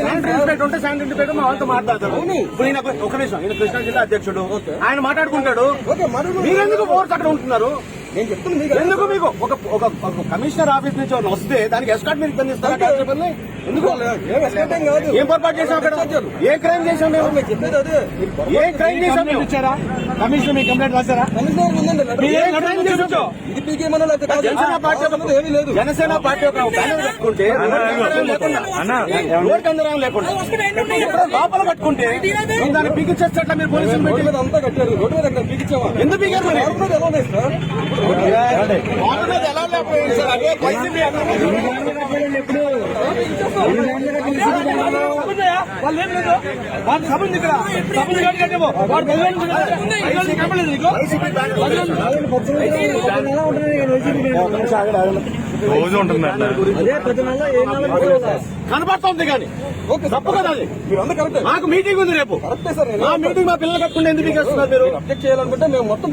Sanitary ఉంటే sanitary పేరు మా వాళ్ళతో మాట్లాడతారు ఇప్పుడు ఈయన ఒక నిమిషం ఈయన కృష్ణా జిల్లా అధ్యక్షుడు ఆయన మాట్లాడుకుంటాడు మీరెందుకు అక్కడ ఉంటున్నారు? నేను చెప్తున్నా మీకు ఎందుకు మీకు? ఒక ఒక కమిషనర్ ఆఫీస్ నుంచి వస్తే దానికి ఎస్కాట్ మీరు ఇబ్బంది ఇస్తారా? ఎందుకు? ఏం పొరపాటు చేసాం అక్కడ ఏ క్రైమ్ చేసాం మేము? మీకు చెప్పేది అదే. ఏ క్రైమ్ చేసాం మేము ఇచ్చారా? కమిషనర్ మీ కంప్లైంట్ రాశారా. జనసేన పార్టీ ఆ సంబంధం ఏమీ లేదు. జనసేన పార్టీ ఒక బ్యానర్ కట్టుకుంటే రోడ్డు అందరం లేకుండా లోపల కట్టుకుంటే దాన్ని పీకిచ్చేస్తే మీరు పోలీసులు పెట్టి అంతా కట్టారు. రోడ్డు మీద పీకిచ్చావా? ఎందుకు పీకారు మరి? వాళ్ళు ఏం లేదు. వాళ్ళు సభ ఉంది ఇక్కడ. సభ ఉంది కాబట్టి కట్టేమో. వాడు బదిలీ ఉంది. కదా. బదిలీ కనపడలేదు నీకు? వైసీపీ బ్యానర్ రోజు ఉంటుంది కనబడుతుంది కానీ. ఓకే తప్పు కదా అది. మీరు అందరూ కరెక్ట్. మాకు మీటింగ్ ఉంది రేపు. కరెక్టే సార్ మా మీటింగ్ మా పిల్లలు కట్టుకుంటే ఎందుకు పీకేస్తున్నారు మీరు? అబ్జెక్ట్ చేయాలనుకుంటే మేము మొత్తం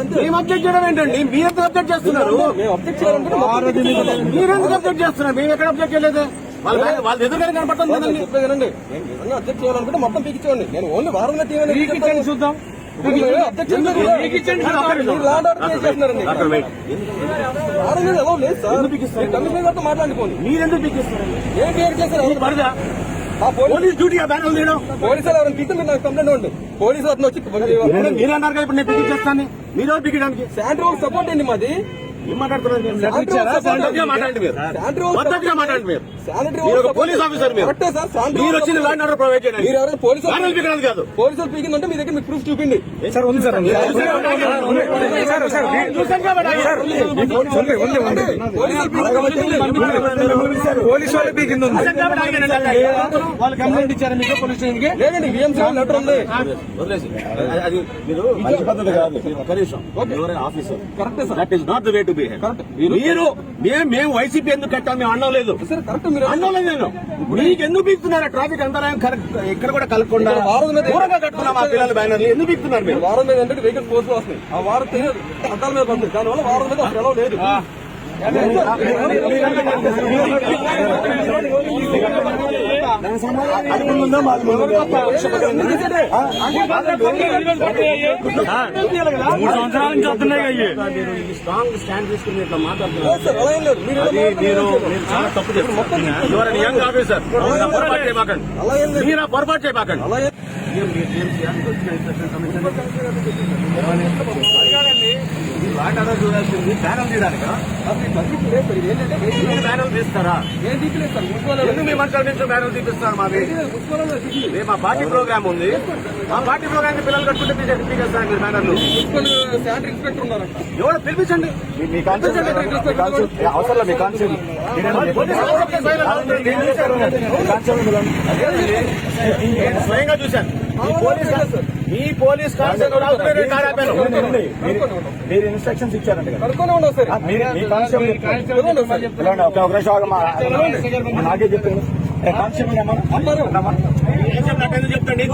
అంతే. మేము అబ్జెక్ట్ చేయడం ఏంటండి? మీరు ఎందుకు అబ్జెక్ట్ చేస్తున్నారు? మేము అబ్జెక్ట్ చేయాలనుకుంటే మొత్తం పీకించాలి. మీరు ఎందుకు అబ్జెక్ట్ చేస్తున్నారు? మేము ఎక్కడ అబ్జెక్ట్ చేయలేదు? వాళ్ళ బ్యానర్- వాళ్ళ ఎదురుగానే కనపడుతుంది నేను కదండి. చెప్పేది వినండి నేను నిజంగా అబ్జెక్ట్ చేయాలనుకుంటే మొత్తం పీకించండి నేను ఓన్లీ వారం మీద టీవీ మీకు ఇచ్చండి చూద్దాం. అబ్జెక్ట్ చేయలేదు మీకు ఇచ్చండి మీరు ల్యాండ్ ఆర్డర్ కేసు చేస్తున్నారండి అక్కడ వెయిట్. వారం మీద ఎలా లేదు సార్. కమిషనర్ గారితో మాట్లాడుకోండి. మీరు ఎందుకు పీకేస్తున్నారు? ఏం క్లియర్ పోలీస్ డ్యూటీ బ్యానర్ తీయడం పోలీసులు ఎవరైనా పీకితే మీరు నాకు కంప్లైంట్ ఇవ్వండి. పోలీసు అతను వచ్చి మీరు అన్నారు ఇప్పుడు నేను పీకిచ్చేస్తాను మీరు ఎవరు పీకడానికి శాండ్రీ వాళ్ళకి సపోర్ట్ అండి మాది. పోలీస్ ఆఫీసర్ మీరు. వచ్చిన ల్యాండ్ ఆర్డర్ ప్రొవైడ్ చేయండి మీరు ఎవరైనా పోలీసు కాదు. పోలీసులు పీకిందంటే మీ దగ్గర మీకు ప్రూఫ్ చూపిండి సార్ ఉంది సార్ ఉంది. సార్. సార్ చూసాను కాబట్టి ఉంది ఉంది ఉంది పోలీసు వాళ్ళ పీకింది ఉంది చూసాను కాబట్టి ఆగానండి. వాళ్ళు కంప్లైంట్ ఇచ్చారు మీకు పోలీస్ స్టేషన్కి లేదండి విఎంసీ లెటర్ ఉంది. వదిలేసి. అది- అది మీరు మంచి పద్ధతి కాదు. మీరు ఒక్క నిమిషం. ఎవరైనా ఆఫీసర్. కరెక్టే sir. That is not the way to behave. మీరు మేము మేము వైసీపీ ఎందుకు కట్టాం? మేము అనడం లేదు. సార్ కరెక్ట్ మీరు అనడం లేదు నేను. మీకు ఎందుకు పీకుతున్నారు ట్రాఫిక్ అంతరాయం కరెక్ట్ ఇక్కడ కూడా కలగకుండా దూరంగా కట్టుకున్నాం మా పిల్లల బ్యానర్లు. ఎందుకు పీకుతున్నారు మీరు? వారం మీద అంటే వెహికల్ పోస్ట్ వస్తున్నాయి. ఆ వారం అద్దాల మీద పడుతుంది దానివల్ల వారం మీద లేదు. అది ముందు ఉందా, మాది ముందు ఉందా? మూడు సంవత్సరాల నుంచి వస్తున్నాయి అయ్యి ఈ స్ట్రాంగ్ స్టాండ్ తీసుకుని ఇట్లా మాట్లాడుతున్నారు లేదు సార్ అలా ఏం లేదు మీరు అది మీరు మీరు చాలా తప్పు చేస్తున్నారు యువర్ యంగ్ ఆఫీసర్ పొరపాటు చేయబాకండి అలా ఏం లేదు మీరు ఆ పొరపాటు చేయబాకండి వాటాలో చూడాల్సింది బ్యానర్ తీయడానికి? మీరు బ్యానర్ తీస్తారా? ఎందుకు మీ మంత్రుల నుంచి బ్యానర్ తీపిస్తారు మాది? రేపు మా పార్టీ ప్రోగ్రామ్ ఉంది. మా పార్టీ ప్రోగ్రామ్కి పిల్లలు కట్టుకుంటే తీసేసి తీసేస్తారు మీరు ఉన్నారంట. ఎవరు? పిలిపించండి. మీ కాన్సెప్ట్ అవసరం మీ కాన్సెప్ట్. నేను స్వయంగా చూశాను. మీ పోలీస్ మీ పోలీస్ కానిస్టేబుల్ ఇన్స్ట్రక్షన్స్ మీరు మీ కానిస్టేబుల్ ఒక నిమిషం ఆగమ్మా. నాకే ఏ, కానిస్టేబుల్ అమ్మా చెప్తాను నేను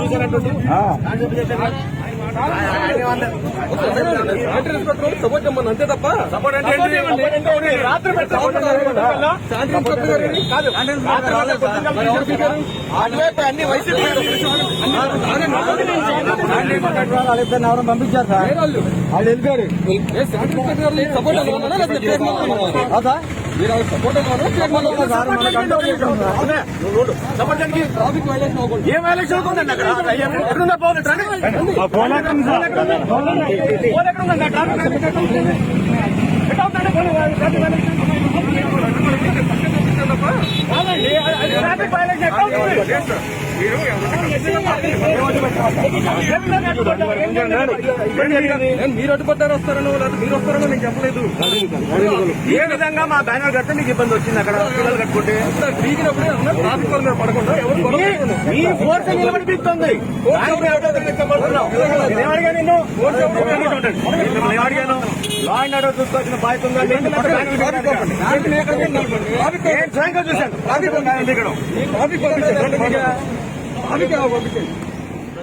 సపోర్ట్ చేయమని అంతే తప్ప సపోర్ట్ అంటే రాత్రి అన్ని వైసీపీ ఎవరైనా పంపించారు సార్ వాళ్ళు వెళ్ళిపోయారు సపోర్ట్ మీరు వాళ్ళకి సపోర్ట్ ట్రాఫిక్ వైలేషన్ అవ్వకూడదు ఏం వైలేషన్ అవుతుందండి అక్కడ? అయ్యా, ఎక్కడుందా పోవాలి ట్రాఫిక్ ఆ ఫోన్ ఎక్కడ సార్ పోవాలి ఎక్కడ ఉందండి ట్రాఫిక్ మీరు అడ్డుపడ్డారు వస్తారనో లేకపోతే మీరు వస్తారనో నేను చెప్పలేదు. ఏ విధంగా మా బ్యానర్ కడితే మీకు ఇబ్బంది వచ్చింది అక్కడ? పిల్లలు కట్టుకుంటే? అన్న ట్రాఫిక్ వాళ్ళ పడకుండా ఎవరు. మీ ఫోర్స్ నిలబడి పీకుతుంది ఏమడిగాను నిన్ను మిమ్మల్ని ఏమడిగాను లా అండ్ ఆర్డర్ చూసుకోవాల్సిన బాధ్యత ఉందా లేదు? మొత్తం బ్యానర్ కట్టండి. ట్రాఫిక్ లేక నేను నిలబడి. ట్రాఫిక్ నేను స్వయంగా చూశాను